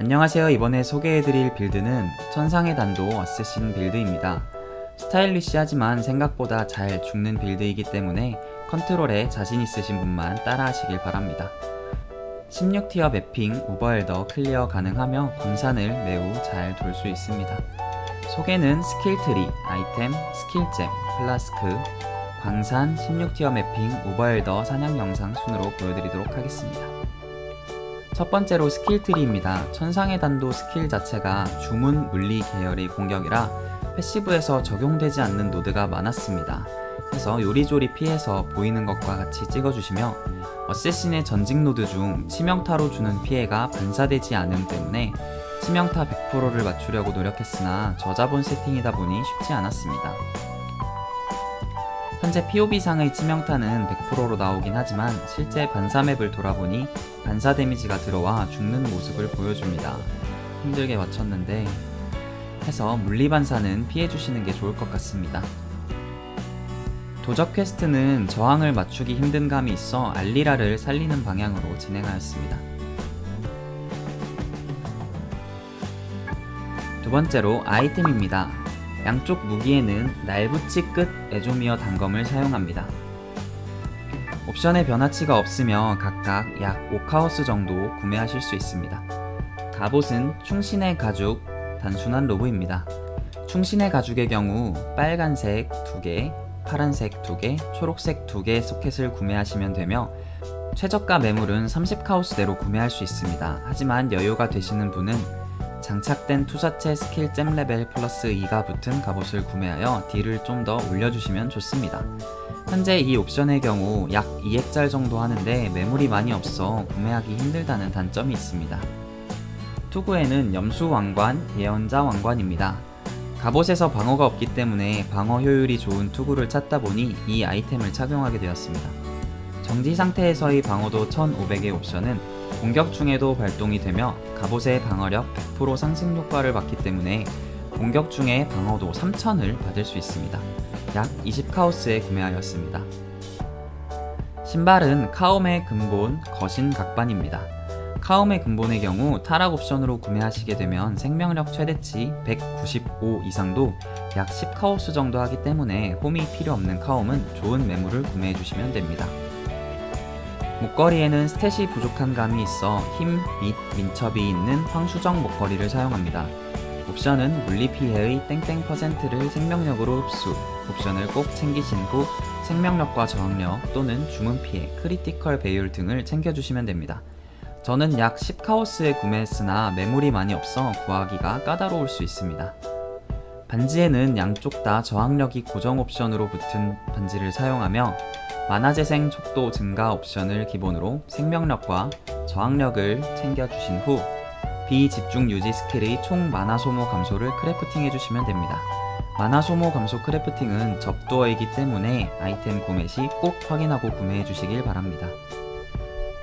안녕하세요. 이번에 소개해드릴 빌드는 천상의 단도 어쌔신 빌드입니다. 스타일리시하지만 생각보다 잘 죽는 빌드이기 때문에 컨트롤에 자신 있으신 분만 따라하시길 바랍니다. 16티어 매핑 우버엘더 클리어 가능하며 광산을 매우 잘 돌 수 있습니다. 소개는 스킬트리, 아이템, 스킬잼, 플라스크, 광산 16티어 매핑 우버엘더 사냥 영상 순으로 보여드리도록 하겠습니다. 첫 번째로 스킬 트리입니다. 천상의 단도 스킬 자체가 주문 물리 계열의 공격이라 패시브에서 적용되지 않는 노드가 많았습니다. 그래서 요리조리 피해서 보이는 것과 같이 찍어주시며 어쌔신의 전직 노드 중 치명타로 주는 피해가 반사되지 않음 때문에 치명타 100%를 맞추려고 노력했으나 저자본 세팅이다 보니 쉽지 않았습니다. 현재 POB상의 치명타는 100%로 나오긴 하지만 실제 반사맵을 돌아보니 반사 데미지가 들어와 죽는 모습을 보여줍니다. 힘들게 맞췄는데 해서 물리 반사는 피해주시는 게 좋을 것 같습니다. 도적 퀘스트는 저항을 맞추기 힘든 감이 있어 알리라를 살리는 방향으로 진행하였습니다. 두 번째로 아이템입니다. 양쪽 무기에는 날붙이 끝 에조미어 단검을 사용합니다. 옵션의 변화치가 없으며 각각 약 5카오스 정도 구매하실 수 있습니다. 갑옷은 충신의 가죽 단순한 로브입니다. 충신의 가죽의 경우 빨간색 2개, 파란색 2개, 초록색 2개의 소켓을 구매하시면 되며 최저가 매물은 30카오스대로 구매할 수 있습니다. 하지만 여유가 되시는 분은 장착된 투사체 스킬 잼 레벨 플러스 2가 붙은 갑옷을 구매하여 딜을 좀 더 올려주시면 좋습니다. 현재 이 옵션의 경우 약 2액짤 정도 하는데 매물이 많이 없어 구매하기 힘들다는 단점이 있습니다. 투구에는 염수 왕관, 예언자 왕관입니다. 갑옷에서 방어가 없기 때문에 방어 효율이 좋은 투구를 찾다 보니 이 아이템을 착용하게 되었습니다. 정지 상태에서의 방어도 1500의 옵션은 공격 중에도 발동이 되며 갑옷의 방어력 100% 상승 효과를 받기 때문에 공격 중에 방어도 3000을 받을 수 있습니다. 약 20카오스에 구매하였습니다. 신발은 카움의 근본 거신 각반입니다. 카움의 근본의 경우 타락 옵션으로 구매하시게 되면 생명력 최대치 195 이상도 약 10카오스 정도 하기 때문에 홈이 필요 없는 카움은 좋은 매물을 구매해 주시면 됩니다. 목걸이에는 스탯이 부족한 감이 있어 힘 및 민첩이 있는 황수정 목걸이를 사용합니다. 옵션은 물리 피해의 땡땡 퍼센트를 생명력으로 흡수. 옵션을 꼭 챙기신 후 생명력과 저항력 또는 주문 피해, 크리티컬 배율 등을 챙겨주시면 됩니다. 저는 약 10카오스에 구매했으나 매물이 많이 없어 구하기가 까다로울 수 있습니다. 반지에는 양쪽 다 저항력이 고정 옵션으로 붙은 반지를 사용하며 만화재생 촉도 증가 옵션을 기본으로 생명력과 저항력을 챙겨주신 후 비집중 유지 스킬의 총 만화 소모 감소를 크래프팅 해주시면 됩니다. 만화 소모 감소 크래프팅은 접두어이기 때문에 아이템 구매 시 꼭 확인하고 구매해 주시길 바랍니다.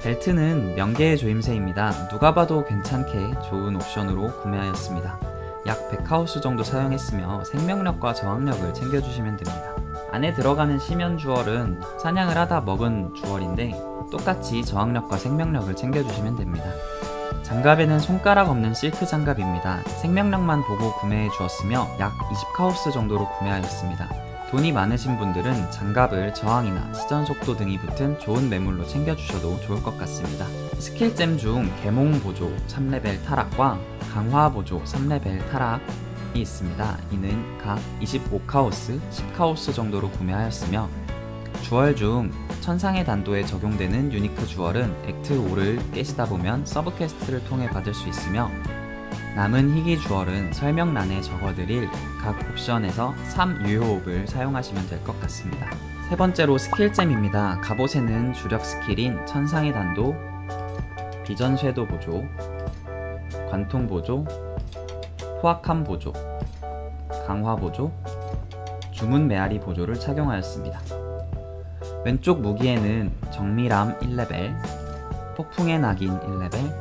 벨트는 명계의 조임새입니다. 누가 봐도 괜찮게 좋은 옵션으로 구매하였습니다. 약 100하우스 정도 사용했으며 생명력과 저항력을 챙겨주시면 됩니다. 안에 들어가는 시면 주얼은 사냥을 하다 먹은 주얼인데 똑같이 저항력과 생명력을 챙겨주시면 됩니다. 장갑에는 손가락 없는 실크 장갑입니다. 생명력만 보고 구매해 주었으며 약 20카우스 정도로 구매하였습니다. 돈이 많으신 분들은 장갑을 저항이나 시전 속도 등이 붙은 좋은 매물로 챙겨주셔도 좋을 것 같습니다. 스킬잼 중 개몽 보조 3레벨 타락과 강화 보조 3레벨 타락 이 있습니다. 이는 각 25카오스, 10카오스 정도로 구매하였으며 주얼 중 천상의 단도에 적용되는 유니크 주얼은 액트 5를 깨시다 보면 서브 퀘스트를 통해 받을 수 있으며 남은 희귀 주얼은 설명란에 적어드릴 각 옵션에서 3 유효옵을 사용하시면 될 것 같습니다. 세 번째로 스킬잼입니다. 갑옷에는 주력 스킬인 천상의 단도, 비전 쇄도 보조, 관통 보조, 포악함 보조, 강화 보조, 주문 메아리 보조를 착용하였습니다. 왼쪽 무기에는 정밀함 1레벨, 폭풍의 낙인 1레벨,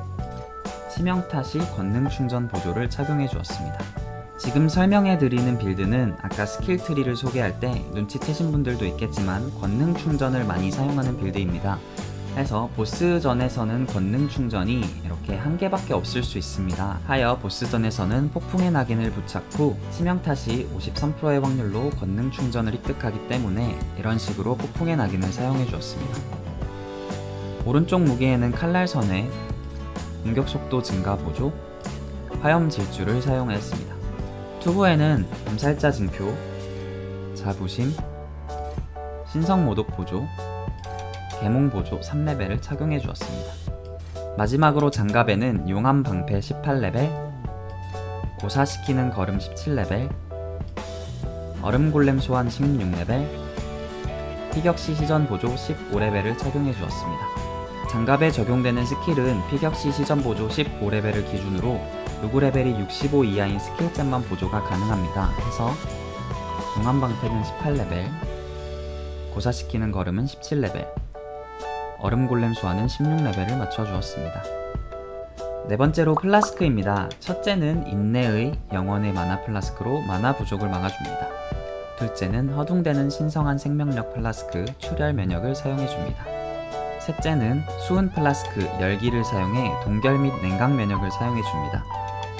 치명타 시 권능 충전 보조를 착용해 주었습니다. 지금 설명해 드리는 빌드는 아까 스킬 트리를 소개할 때 눈치채신 분들도 있겠지만 권능 충전을 많이 사용하는 빌드입니다. 해서 보스전에서는 권능 충전이 이렇게 한 개밖에 없을 수 있습니다. 하여 보스전에서는 폭풍의 낙인을 부착 후 치명타시 53%의 확률로 권능 충전을 획득하기 때문에 이런 식으로 폭풍의 낙인을 사용해 주었습니다. 오른쪽 무기에는 칼날 선에 공격 속도 증가 보조, 화염 질주를 사용하였습니다. 투구에는 암살자 징표, 자부심, 신성 모독 보조, 개몽 보조 3레벨을 착용해 주었습니다. 마지막으로 장갑에는 용암 방패 18레벨, 고사시키는 걸음 17레벨, 얼음 골렘 소환 16레벨, 피격시 시전 보조 15레벨을 착용해 주었습니다. 장갑에 적용되는 스킬은 피격시 시전 보조 15레벨을 기준으로 요구 레벨이 65 이하인 스킬잼만 보조가 가능합니다. 해서 용암 방패는 18레벨, 고사시키는 걸음은 17레벨, 얼음 골렘 소환은 16레벨을 맞춰주었습니다. 네 번째로 플라스크입니다. 첫째는 인내의 영원의 마나 플라스크로 마나 부족을 막아줍니다. 둘째는 허둥대는 신성한 생명력 플라스크 출혈 면역을 사용해줍니다. 셋째는 수은 플라스크 열기를 사용해 동결 및 냉각 면역을 사용해줍니다.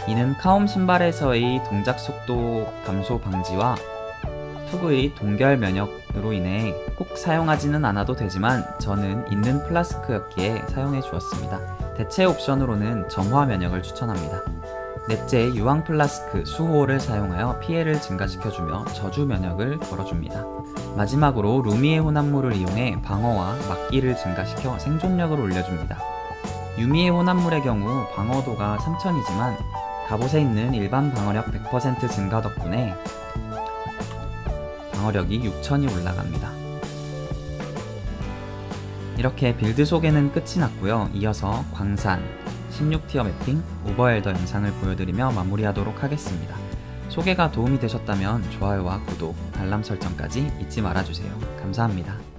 이는 카옴 신발에서의 동작 속도 감소 방지와 투구의 동결 면역으로 인해 꼭 사용하지는 않아도 되지만 저는 있는 플라스크였기에 사용해 주었습니다. 대체 옵션으로는 정화 면역을 추천합니다. 넷째 유황 플라스크 수호를 사용하여 피해를 증가시켜주며 저주 면역을 걸어줍니다. 마지막으로 루미의 혼합물을 이용해 방어와 막기를 증가시켜 생존력을 올려줍니다. 유미의 혼합물의 경우 방어도가 3000이지만 갑옷에 있는 일반 방어력 100% 증가 덕분에 방어력이 6000이 올라갑니다. 이렇게 빌드 소개는 끝이 났고요. 이어서 광산, 16티어 매핑, 오버엘더 영상을 보여드리며 마무리하도록 하겠습니다. 소개가 도움이 되셨다면 좋아요와 구독, 알람 설정까지 잊지 말아주세요. 감사합니다.